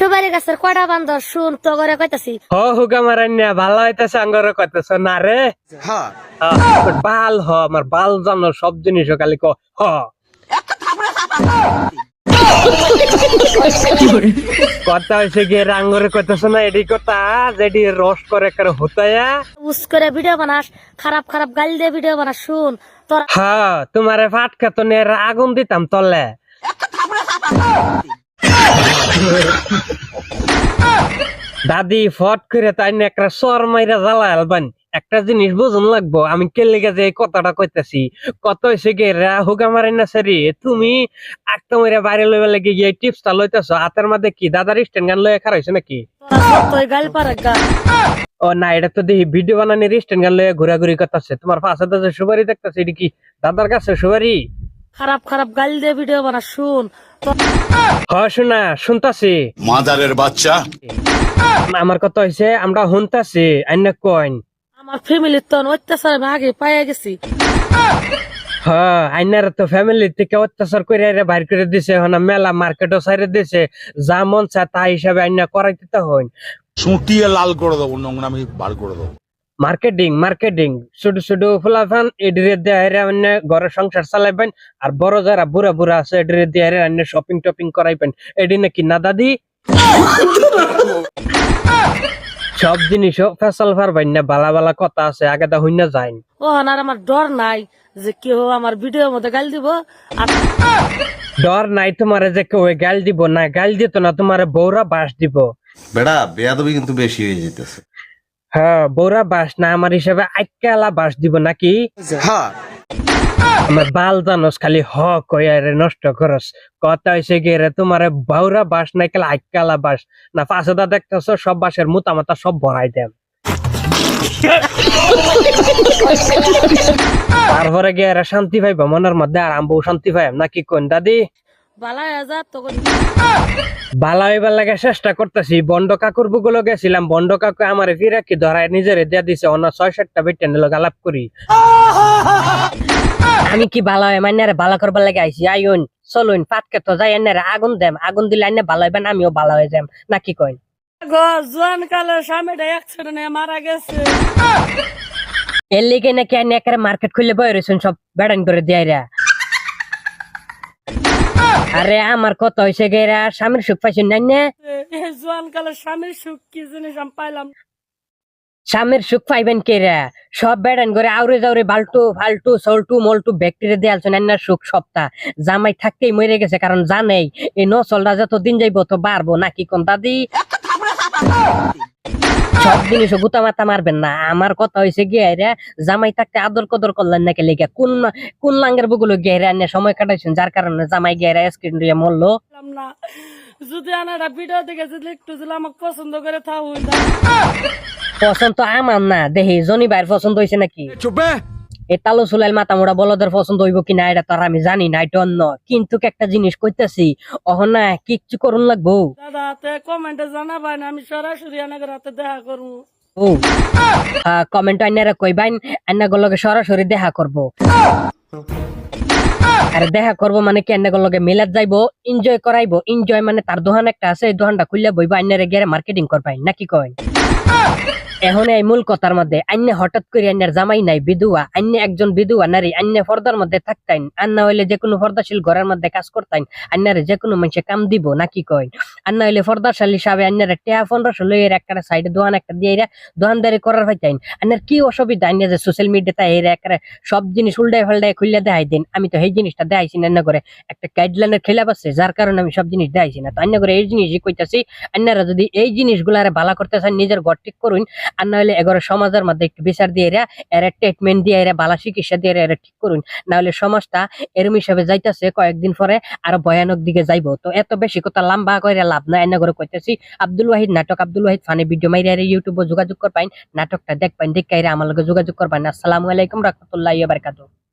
গাছের কয়টা বান্দর শুন তো করে কইতাছি। হ হুগা মারান্যা ভালো হইতেছে আঙ্গর কইতেছ না রে? হ্যাঁ হ্যাঁ, বাল হ আমার বাল জানো সব জিনিস খালি ক হ। কথা হয়েছে গিয়ে রাঙ্গরে কইতেছ না এডি কথা যেডি রস করে করে হতায়া। উস করে ভিডিও বানাস খারাপ খারাপ গাল দিয়ে ভিডিও বানাস শুন। তোর হ্যাঁ তোমারে ফাটকা তো নিয়ে আগুন দিতাম তলে। দাদি, ফট করে তাই একটা সর মাইরা জ্বালা আলবান। একটা জিনিস বুঝুন লাগবো, আমি কেলে গেছে এই কথাটা কইতাছি? কত হয়েছে গে রা হুগা মারে না সারি? তুমি একটা মেরে বাইরে লইবা লাগে গিয়ে টিপসটা লইতেছ, হাতের মধ্যে কি দাদার স্ট্যান্ড গান লইয়া খারাইছে নাকি? ও না, এটা তো দেখি ভিডিও বানানোর স্ট্যান্ড গান লইয়া ঘোরাঘুরি করতেছে। তোমার পাশে তো যে সুপারি দেখতেছে, এটা কি দাদার কাছে সুপারি? খারাপ খারাপ গাল দিয়ে ভিডিও বানা শুন। তোর শোনা শুনতাছি। মাদারের বাচ্চা। আমার কথা হয়েছে আমরা শুনতাছি আইনা কইন। আমার ফ্যামিলির তো অত্যাচার আমি আগে পাইয়া গেছি। হ্যাঁ আইনার তো ফ্যামিলি থেকে অত্যাচার করে বাইর করে দিছে হন মেলা মার্কেটও সাইরে দিছে। যা মন চায় তা হিসাবে আইনা করাইতে হইন। চুটিয়ে লাল করে দেবো নোংরামি বার করে দেবো। Marketing marketing. ছোট ছোট ফুলাফান এডিরে দিয়ে আইরা অন্য ঘরের সংসার চালাইবেন আর বড় যারা বুড়া বুড়া আছে এডিরে দিয়ে আইরা অন্য শপিং টপিং করাইবেন। এডি নাকি না দাদি? সব জিনিসও ফেসাল পারবেন না বালা বালা কথা আছে আগে দা হইনা যাইন। ও আর আমার ডর নাই যে কেউ আমার ভিডিওর মধ্যে গাল দিব আর ডর নাই তোমারে যে কেউ গাল দিব না গাল দিত না তোমারে বৌরা বাস দিব। বেড়া বেয়াদবি কিন্তু বেশি হয়ে যেতেছে হ্যাঁ বৌরা বাস না আমার হিসাবে আইকালা বাস দিব নাকি? হ্যাঁ। আমার বাল জানোস খালি হ কয়ারে নষ্ট করস কথা হয়েছে গিয়ে রে তোমারে বৌরা বাস নাই কালে আইকালা বাস। না পাশে দা দেখতেছ সব বাসের মুতা মাতা সব ভরাই দেম তারপরে গিয়ে এরা শান্তি পাইবা মনের মধ্যে আর আমবো শান্তি পাইম। নাকি কোন দাদি? বালা যা তখন ভালো হইবার লাগে চেষ্টা করতেছি। বন্ড কাকুর বুগুলো গেছিলাম বন্ড কাকু আমার ফিরা কি ধরায় নিজেরে দিয়া দিছে অন্য ছয় সাতটা বেটেন লোক আলাপ করি। আমি কি ভালো হয় মানে ভালো করবার লাগে আইছি? আইন চলুন পাটকে তো যাই এনে আগুন দেম আগুন দিলে এনে ভালো হইবেন আমিও ভালো হয়ে যাম। নাকি কই গো জোয়ান কালের স্বামীটা অ্যাক্সিডেন্টে মারা গেছে। এর লিগে নাকি এনে মার্কেট খুললে বই রয়েছেন সব বেড়ান করে দিয়াইরা। আরে আমার কত হয়েছে গেরা স্বামীর সুখ পাইছেন নাই না? জোয়ান কালের স্বামীর সুখ কি জিনিস আমি পাইলাম? স্বামীর সুখ পাইবেন কেরা সব বেড়ান করে আউরে যাউরে বাল্টু ফাল্টু সল্টু মল্টু ব্যাকটেরিয়া দিয়ে আলছেন না সুখ সপ্তাহ জামাই থাকতেই মরে গেছে কারণ জানেই এই নচলটা যত দিন যাইব তো বাড়বো নাকি কোন দাদি? সব জিনিস গুতা মাথা মারবেন না। আমার কথা হয়েছে গিয়ে রে জামাই থাকতে আদর কদর করলেন নাকি লেগে কোন কোন লাঙ্গের বুগুলো গিয়ে রে আনে সময় কাটাইছেন? যার কারণে জামাই গিয়ে স্ক্রিন দিয়ে মরলো। যদি আনারা ভিডিও দেখে যদি একটু যদি আমাকে পছন্দ করে থাকুন পছন্দ তো আমার না। দেখি জনি ভাইয়ের পছন্দ হয়েছে নাকি? চুপে এই তালু সুলাইল মাথা মোড়া বলদের পছন্দ হইব কিনা এটা তো আর আমি জানি না এটা অন্য। কিন্তু একটা জিনিস কইতাছি অহন না কিচ্ছু করুন লাগবো। দাদা কমেন্টে জানাবেন আমি সরাসরি আনাকে রাতে দেখা করব। ও কমেন্ট আইনারা কইবাইন আইনা গলগে সরাসরি দেখা করব। আরে দেখা করব মানে কি আইনা গলগে মিলাত যাইবো এনজয় করাইবো। এনজয় মানে তার দোকান একটা আছে এই দোকানটা খুললে বইবা আইনারে গিয়ে মার্কেটিং করবাই নাকি কয় এখন এই মূল কথার মধ্যে, আইনে হঠাৎ করে আইনের জামাই নাই বিধুয়া আইনে একজন বিধুয়া নারী, আইনে পর্দার মধ্যে থাকতেন আর না হইলে যে কোনো পর্দাশীল ঘরের মধ্যে কাজ করতেন আইনারে যে কোনো মানুষে কাম দিব নাকি কয়? আর না হইলে পর্দাশালী হিসাবে আইনারে টেহা পনেরোশো লইয়ের একটা সাইডে দোকান একটা দিয়ে এরা দোকানদারি করার পাইতেন আইনার কি অসুবিধা? আইনে যে সোশ্যাল মিডিয়াতে এরা একটা সব জিনিস উল্টাই ফাল্টাই খুললে দেখাই দিন। আমি তো এই জিনিসটা দেখাইছি না করে একটা গাইডলাইনের খেলাপ আছে, যার কারণে আমি সব জিনিস দেখাইছি না। তো আইনা করে এই জিনিসই কইতাছি, আইনারা যদি এই জিনিসগুলারে ভালো করতে চান, নিজের ঘর ঠিক করুন আর নাহলে এগারো সমাজের মধ্যে একটু বিচার দিয়ে এরা এরা ট্রিটমেন্ট দিয়ে এরা, বালা চিকিৎসা দিয়ে এরা ঠিক করুন। নাহলে সমাজটা এরম হিসাবে যাইতেছে, কয়েকদিন পরে আরও ভয়ানক দিকে যাইব। তো এত বেশি কথা লম্বা করে লাভ নাই, এনে করে কইতেছি, আব্দুল ওয়াহিদ নাটক, আব্দুল ওয়াহিদ ফানি ভিডিও মাইরে ইউটিউবে যোগাযোগ করবেন, নাটকটা দেখবেন দেখাইরা আমার লগে যোগাযোগ করবেন। আসসালামু আলাইকুম রহমতুল্লাহ বারকাতুহ।